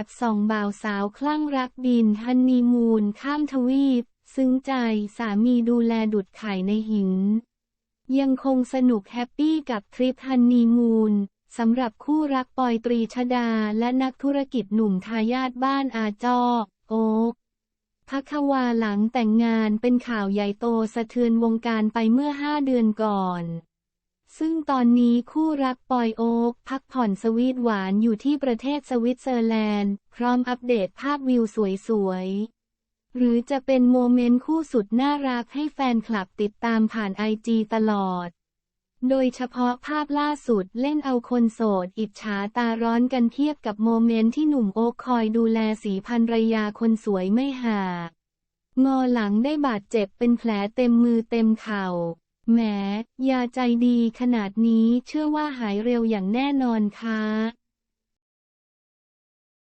อบส่องบ่าวสาวคลั่งรักบินฮันนีมูนข้ามทวีป ซึ้งใจสามีดูแลดุดไข่ในหิน ยังคงสนุกแฮปปี้กับทริปฮันนีมูนสำหรับคู่รักปอยตรีชดาและนักธุรกิจหนุ่มทายาทบ้านอาจอโอ๊กพักวาหลังแต่งงานเป็นข่าวใหญ่โตสะเทือนวงการไปเมื่อห้าเดือนก่อน ซึ่งตอนนี้คู่รักปอยโอ๊กพักผ่อนสวีทหวานอยู่ที่ประเทศสวิตเซอร์แลนด์ พร้อมอัปเดตภาพวิวสวยๆ หรือจะเป็นโมเมนต์คู่สุดน่ารักให้แฟนคลับติดตามผ่านไอจีตลอด โดยเฉพาะภาพล่าสุดเล่นเอาคนโสด อิจฉาตาร้อนกันเทียบกับโมเมนต์ที่หนุ่มโอ๊คคอยดูแลสีพันรยาคนสวยไม่ห่างงอหลังได้บาดเจ็บเป็นแผลเต็มมือเต็มเข่า แหม ยาใจดีขนาดนี้เชื่อว่าหายเร็วอย่างแน่นอนค่ะ